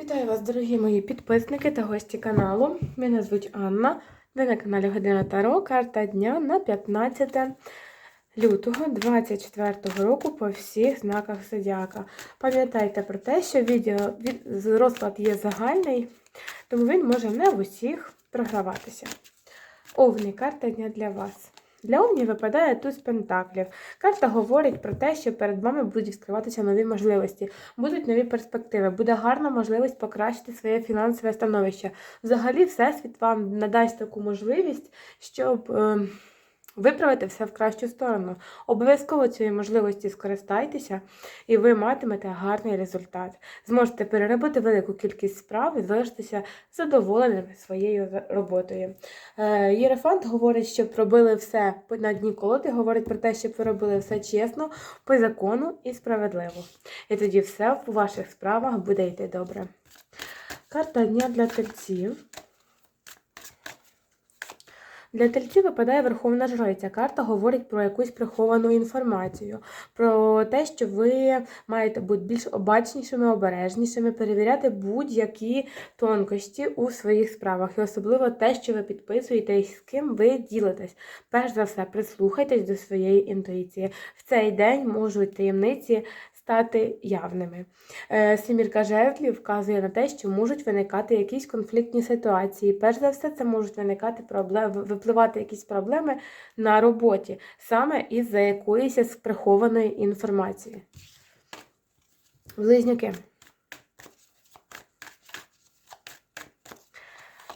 Вітаю вас, дорогі мої підписники та гості каналу. Мене звуть Анна. Ви на каналі Година Таро. Карта дня на 15 лютого 2024 року по всіх знаках зодіака. Пам'ятайте про те, що відео від, розклад є загальний, тому він може не в усіх програватися. Овні, карта дня для вас. Для Овні випадає туз пентаклів. Карта говорить про те, що перед вами будуть відкриватися нові можливості, будуть нові перспективи, буде гарна можливість покращити своє фінансове становище. Взагалі, Всесвіт вам надасть таку можливість, щоб е, виправити все в кращу сторону. Обов'язково цієї можливості скористайтеся, і ви матимете гарний результат. Зможете переробити велику кількість справ і залишитися задоволеними своєю роботою. Е, Єрофант говорить, щоб робили все на дні колоди, говорить про те, щоб ви робили все чесно, по закону і справедливо. І тоді все у ваших справах буде йти добре. Карта дня для тельців. Для тельців випадає Верховна Жриця. Карта говорить про якусь приховану інформацію, про те, що ви маєте бути більш обачнішими, обережнішими, перевіряти будь-які тонкощі у своїх справах, і особливо те, що ви підписуєте і з ким ви ділитесь. Перш за все, прислухайтесь до своєї інтуїції. В цей день можуть таємниці стати явними. Сімірка Семірка жезлів вказує на те, що можуть виникати якісь конфліктні ситуації. Перш за все, це можуть виникати проблеми, випливати якісь проблеми на роботі, саме із-за якоїсь прихованої інформації. Близнюки.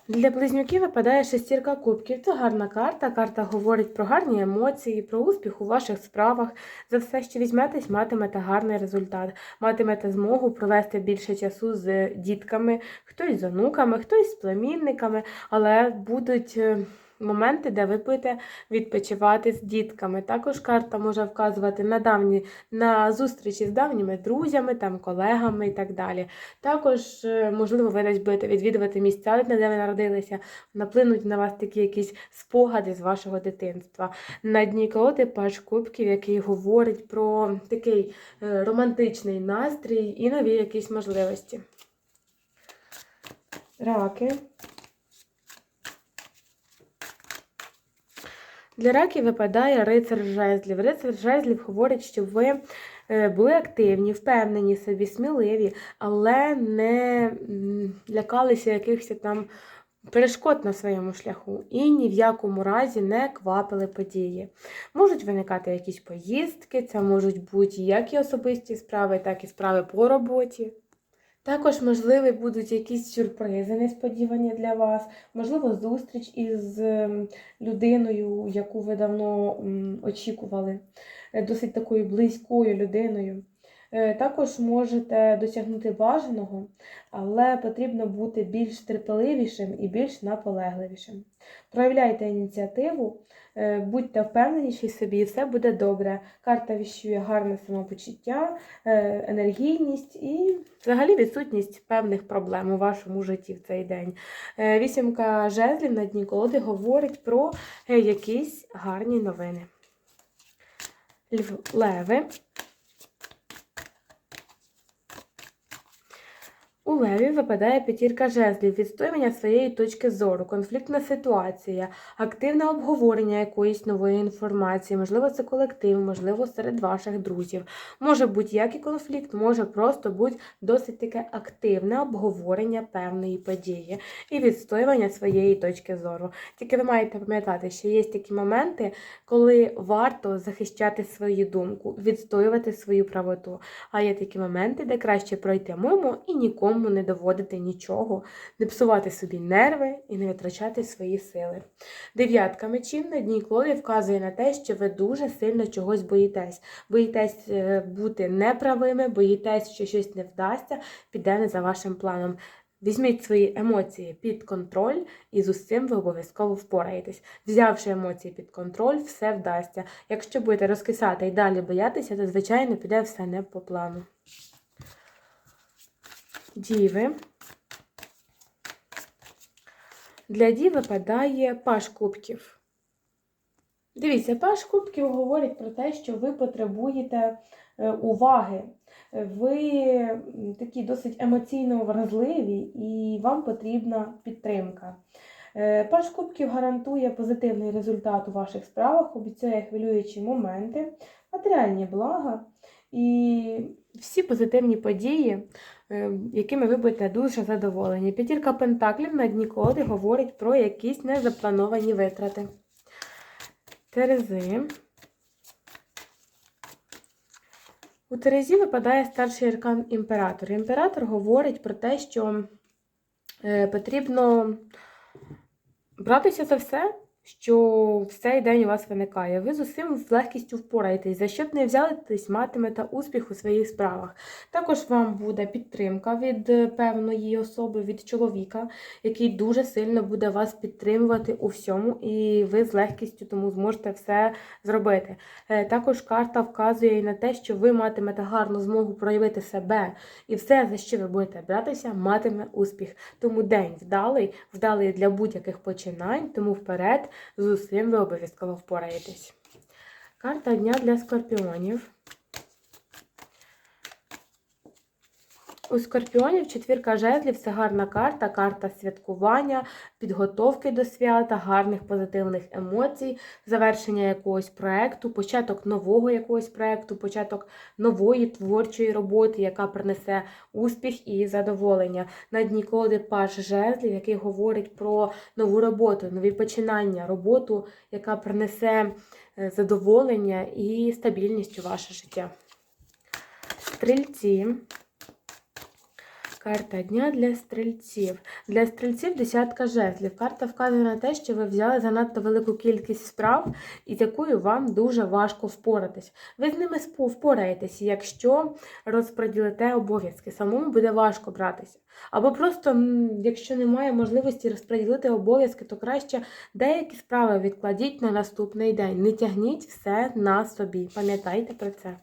Для близнюків випадає шестірка кубків. Це гарна карта. Карта говорить про гарні емоції, про успіх у ваших справах. За все, що візьметесь, матимете гарний результат. Матимете змогу провести більше часу з дітками, хтось з онуками, хтось з племінниками, але будуть. Моменти, де ви будете відпочивати з дітками. Також карта може вказувати на давні на зустрічі з давніми друзями, там, колегами і так далі. Також, е, можливо, ви десь будете відвідувати місця, де ви народилися, наплинуть на вас такі якісь спогади з вашого дитинства. На дні колоди паш кубків, який говорить про такий е, романтичний настрій і нові якісь можливості. Раки. Для раків випадає рицар жезлів. Рицар жезлів говорить, що ви е, були активні, впевнені собі, сміливі, але не лякалися якихось там перешкод на своєму шляху і ні в якому разі не квапили події. Можуть виникати якісь поїздки, це можуть бути як і особисті справи, так і справи по роботі. Також, можливі, будуть якісь сюрпризи несподівані для вас, можливо, зустріч із ем, людиною, яку ви давно очікували, е, досить такою близькою людиною. Е, Також можете досягнути бажаного, але потрібно бути більш терпеливішим і більш наполегливішим. Проявляйте ініціативу, е, будьте впевненіші собі, і все буде добре. Карта віщує гарне самопочуття, е, енергійність і взагалі відсутність певних проблем у вашому житті в цей день. Вісімка жезлів на дні колоди говорить про якісь гарні новини. Леви. У леві випадає п'ятірка жезлів, відстоювання своєї точки зору, конфліктна ситуація, активне обговорення якоїсь нової інформації, можливо, це колектив, можливо, серед ваших друзів. Може бути як і конфлікт, може просто бути досить таке активне обговорення певної події і відстоювання своєї точки зору. Тільки ви маєте пам'ятати, що є такі моменти, коли варто захищати свою думку, відстоювати свою правоту. А є такі моменти, де краще пройти мимо і нікому не доводити нічого, не псувати собі нерви і не витрачати свої сили. Дев'ятка мечів на дні колоді вказує на те, що ви дуже сильно чогось боїтесь. Боїтесь е, бути неправими, боїтесь, що щось не вдасться, піде не за вашим планом. Візьміть свої емоції під контроль, і з усім ви обов'язково впораєтесь. Взявши емоції під контроль, все вдасться. Якщо будете розкисати і далі боятися, то, звичайно, піде все не по плану. Діви. Для дів випадає паш кубків. Дивіться, паш кубків говорить про те, що ви потребуєте е, уваги. ви такі досить емоційно вразливі і вам потрібна підтримка. Е, Паш Кубків гарантує позитивний результат у ваших справах, обіцяє хвилюючі моменти, матеріальні блага і всі позитивні події, е, якими ви будете дуже задоволені. П'ятірка пентаклів на дні колоди говорить про якісь незаплановані витрати. Терези. У Терезі випадає старший аркан імператор. Імператор говорить про те, що е, потрібно братися за все, що в цей день у вас виникає. Ви з усім з легкістю впораєтесь. За що б не взялитесь, матимете успіх у своїх справах. Також вам буде підтримка від е, певної особи, від чоловіка, який дуже сильно буде вас підтримувати у всьому, і ви з легкістю тому зможете все зробити. Е, Також карта вказує і на те, що ви матимете гарну змогу проявити себе, і все, за що ви будете братися, матиме успіх. Тому день вдалий, вдалий для будь-яких починань, тому вперед з усім ви обов'язково впораєтесь. Карта дня для скорпіонів. У скорпіонів четвірка жезлів це гарна карта, карта святкування, підготовки до свята, гарних позитивних емоцій, завершення якогось проекту, початок нового якогось проекту, початок нової творчої роботи, яка принесе успіх і задоволення. На дні колоди паш жезлів, який говорить про нову роботу, нові починання, роботу, яка принесе е, задоволення і стабільність у ваше життя. Стрільці. Карта дня для стрільців. Для стрільців десятка жезлів. Карта вказує на те, що ви взяли занадто велику кількість справ, із якою вам дуже важко впоратись. Ви з ними впораєтесь, якщо розподілите обов'язки. Самому буде важко братися. Або просто, якщо немає можливості розподілити обов'язки, то краще деякі справи відкладіть на наступний день. Не тягніть все на собі. Пам'ятайте про це.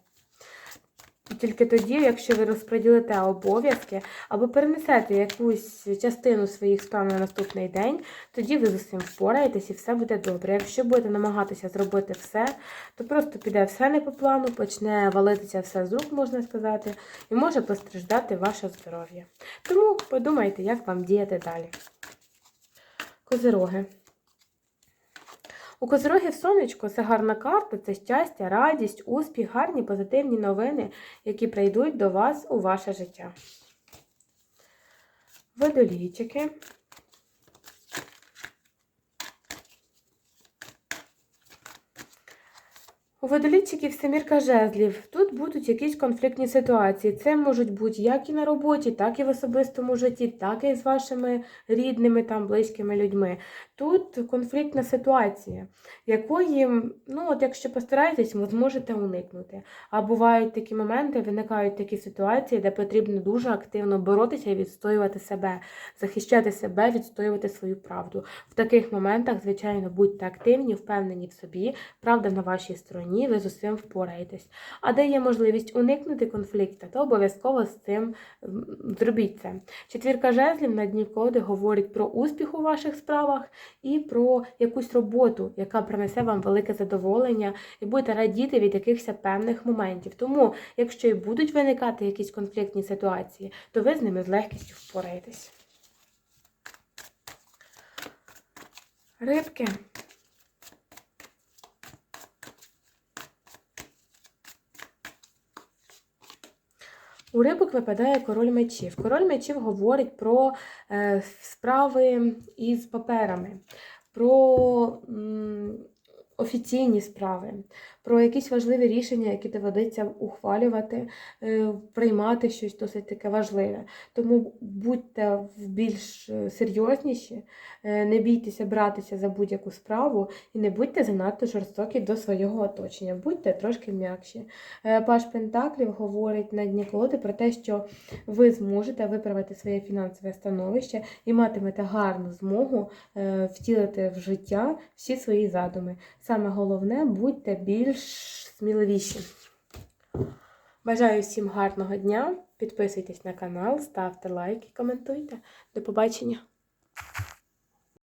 І Тільки тоді, якщо ви розподілите обов'язки або перенесете якусь частину своїх справ на наступний день, тоді ви з усім впораєтесь і все буде добре. Якщо будете намагатися зробити все, то просто піде все не по плану, почне валитися все з рук, можна сказати, і може постраждати ваше здоров'я. Тому подумайте, як вам діяти далі. Козироги. У Козирогів сонечко це гарна карта, це щастя, радість, успіх, гарні позитивні новини, які прийдуть до вас у ваше життя. Водолійчики. У водолійчиків семірка жезлів. Тут будуть якісь конфліктні ситуації. Це можуть бути як і на роботі, так і в особистому житті, так і з вашими рідними там близькими людьми. Тут конфліктна ситуація, якої, ну от якщо постараєтесь, ви зможете уникнути. А бувають такі моменти, виникають такі ситуації, де потрібно дуже активно боротися і відстоювати себе, захищати себе, відстоювати свою правду. В таких моментах, звичайно, будьте активні, впевнені в собі, правда на вашій стороні, ви з усім впораєтесь. А де є можливість уникнути конфлікту, то обов'язково з цим зробіть це. Четвірка жезлів на дні коди говорить про успіх у ваших справах і про якусь роботу, яка принесе вам велике задоволення, і будете радіти від якихось певних моментів. Тому, якщо і будуть виникати якісь конфліктні ситуації, то ви з ними з легкістю впораєтесь. Рибки. У рибок випадає король мечів. Король мечів говорить про е, справи із паперами, про офіційні справи, про якісь важливі рішення, які доведеться ухвалювати, е, приймати щось досить таке важливе. Тому будьте більш е, серйозніші, е, не бійтеся братися за будь-яку справу і не будьте занадто жорстокі до свого оточення, будьте трошки м'якші. Паш Пентаклів говорить на дні колоди про те, що ви зможете виправити своє фінансове становище і матимете гарну змогу втілити в життя всі свої задуми. Саме головне, будьте більш сміливіші. Бажаю всім гарного дня. Підписуйтесь на канал, ставте лайки, коментуйте. До побачення!